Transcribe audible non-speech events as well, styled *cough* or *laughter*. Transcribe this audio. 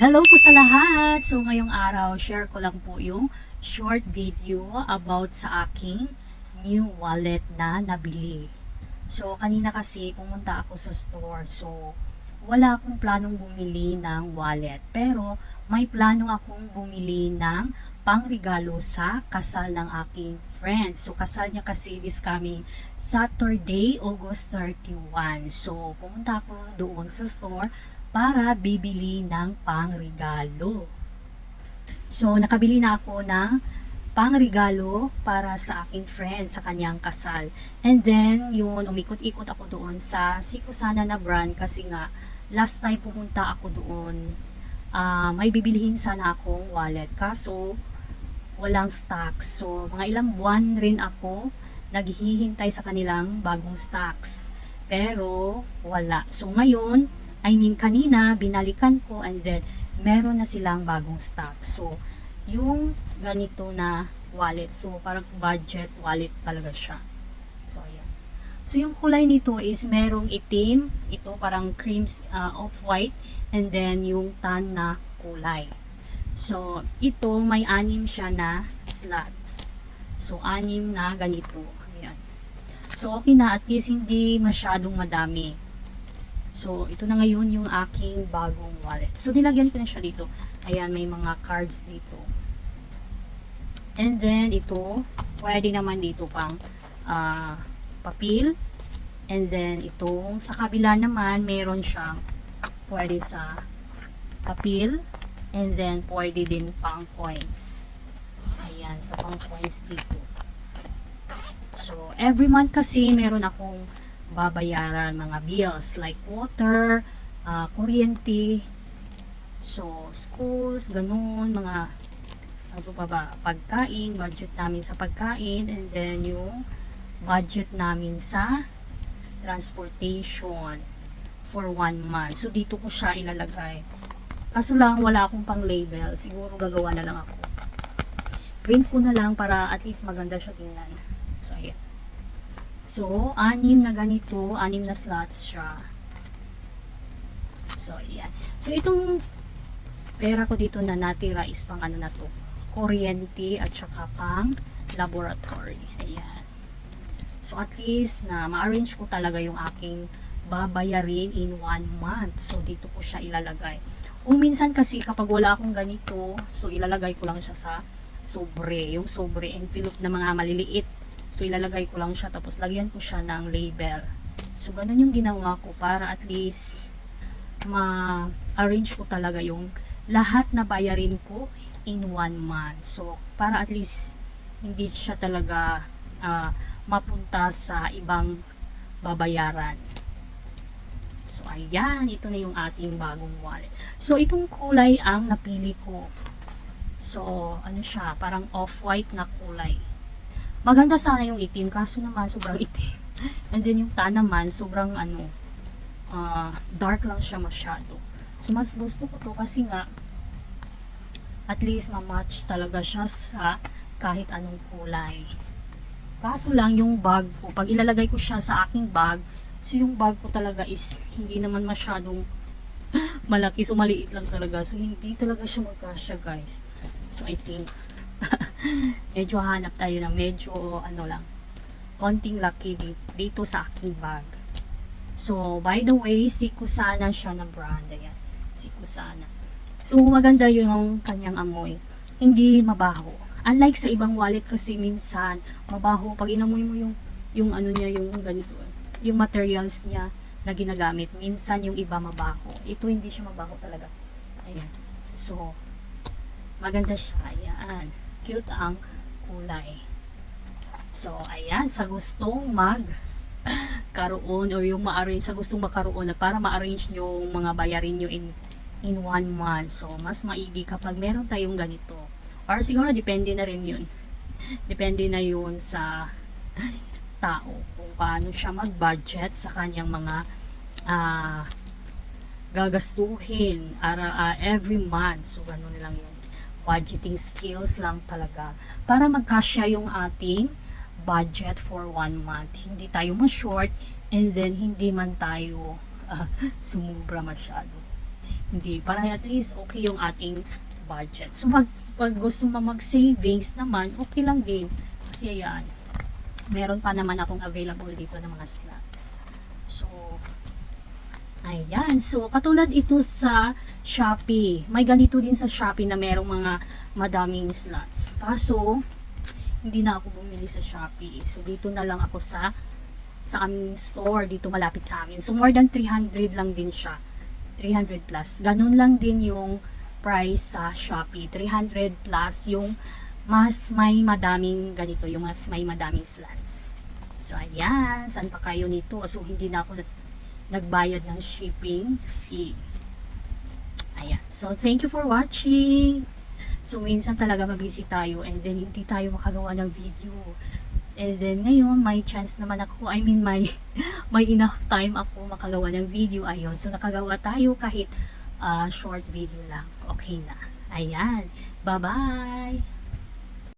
Hello po sa lahat! So ngayong araw, share ko lang po yung short video about sa aking new wallet na nabili. So kanina kasi pumunta ako sa store. So wala akong planong bumili ng wallet. Pero may plano akong bumili ng pangregalo sa kasal ng aking friend. So kasal niya kasi this coming Saturday, August 31. So pumunta ako doon sa store para bibili ng pangregalo. So, nakabili na ako ng pangregalo para sa aking friend sa kanyang kasal. And then, yun, umikot-ikot ako doon sa Sikusana na brand kasi nga, last time pumunta ako doon, ah, may bibilihin sana akong wallet. Kaso, walang stock. So, mga ilang buwan rin ako naghihintay sa kanilang bagong stocks. Pero, wala. So, ngayon, I mean, kanina, binalikan ko and then, meron na silang bagong stock. So, yung ganito na wallet. So, parang budget wallet talaga siya. So, ayan. So, yung kulay nito is merong itim. Ito parang cream uh, off-white. And then, yung tan na kulay. So, ito may anim siya na slots. So, anim na ganito. Ayan. So, okay na. At least hindi masyadong madami. So, ito na ngayon yung aking bagong wallet. So, nilagyan ko na siya dito. Ayan, may mga cards dito. And then, ito, pwede naman dito pang ah, papel. And then, itong sa kabila naman, meron siyang pwede sa papel. And then, pwede din pang coins. Ayan, sa pang coins dito. So, every month kasi meron akong babayaran mga bills like water, ah, kuryente, so schools, ganun, mga ano pa ba, pagkain, budget namin sa pagkain, and then yung budget namin sa transportation for one month. So, dito ko siya ilalagay. Kaso lang, wala akong pang label. Siguro gagawa na lang ako. Print ko na lang para at least maganda siya tingnan. So, ayan. So, anim na ganito, anim na slots siya. So, ayan. So, itong pera ko dito na natira is pang ano na to, kuryente at saka pang laboratory. Ayan. So, at least na ma-arrange ko talaga yung aking babayarin in one month. So, dito ko siya ilalagay. Kung minsan kasi kapag wala akong ganito, so ilalagay ko lang siya sa sobre. Yung sobre envelope na mga maliliit. So, ilalagay ko lang siya. Tapos, lagyan ko siya ng label. So, ganun yung ginawa ko para at least ma-arrange ko talaga yung lahat na bayarin ko in one month. So, para at least hindi siya talaga ah, mapunta sa ibang babayaran. So, ayan. Ito na yung ating bagong wallet. So, itong kulay ang napili ko. So, ano siya? Parang off-white na kulay. Maganda sana yung itim. Kaso naman, sobrang itim. *laughs* And then, yung tan naman, sobrang ano, ah, dark lang siya masyado. So, mas gusto ko to kasi nga, at least ma-match talaga siya sa kahit anong kulay. Kaso lang yung bag ko, pag ilalagay ko siya sa aking bag, so yung bag ko talaga is hindi naman masyadong *laughs* malaki, so maliit lang talaga. So hindi talaga siya magkasya guys. So I think *laughs* medyo hanap tayo ng medyo ano lang, konting laki dito, sa aking bag. So by the way, si Kusana siya na brand. Ayan, si Kusana. So maganda yung kanyang amoy. Hindi mabaho. Unlike sa ibang wallet kasi minsan mabaho pag inamoy mo yung yung ano niya yung ganito yung materials niya na ginagamit minsan yung iba mabaho ito hindi siya mabaho talaga ayan so maganda siya ayan cute ang kulay. So ayan sa gustong mag *clears throat* karoon or yung ma-arrange sa gustong makaroon na para ma-arrange yung mga bayarin nyo in in one month. So mas maigi kapag meron tayong ganito. Or siguro depende na rin yun. *laughs* Depende na yun sa *laughs* tao kung paano siya mag-budget sa kanyang mga ah, gagastuhin ara, ah, every month. So, ganun lang yung budgeting skills lang talaga para magkasya yung ating budget for one month. Hindi tayo ma-short and then hindi man tayo ah, sumubra masyado. Hindi. Para at least okay yung ating budget. So, pag, pag gusto mo mag-savings naman, okay lang din. Kasi ayan, meron pa naman akong available dito ng mga slots. So, ayan. So, katulad ito sa Shopee. May ganito din sa Shopee na merong mga madaming slots. Kaso, hindi na ako bumili sa Shopee. So, dito na lang ako sa sa aming store dito malapit sa amin. So, more than 300 lang din siya. 300 plus. Ganun lang din yung price sa Shopee. 300 plus yung mas may madaming ganito, yung mas may madaming slots. So, ayan. Saan pa kayo nito? So, hindi na ako nagbayad ng shipping fee. Ayan. So, thank you for watching. So, minsan talaga mabisi tayo and then hindi tayo makagawa ng video. And then, ngayon, may chance naman ako. I mean, may, *laughs* may enough time ako makagawa ng video. Ayun. So, nakagawa tayo kahit ah, short video lang. Okay na. Ayan. Bye-bye!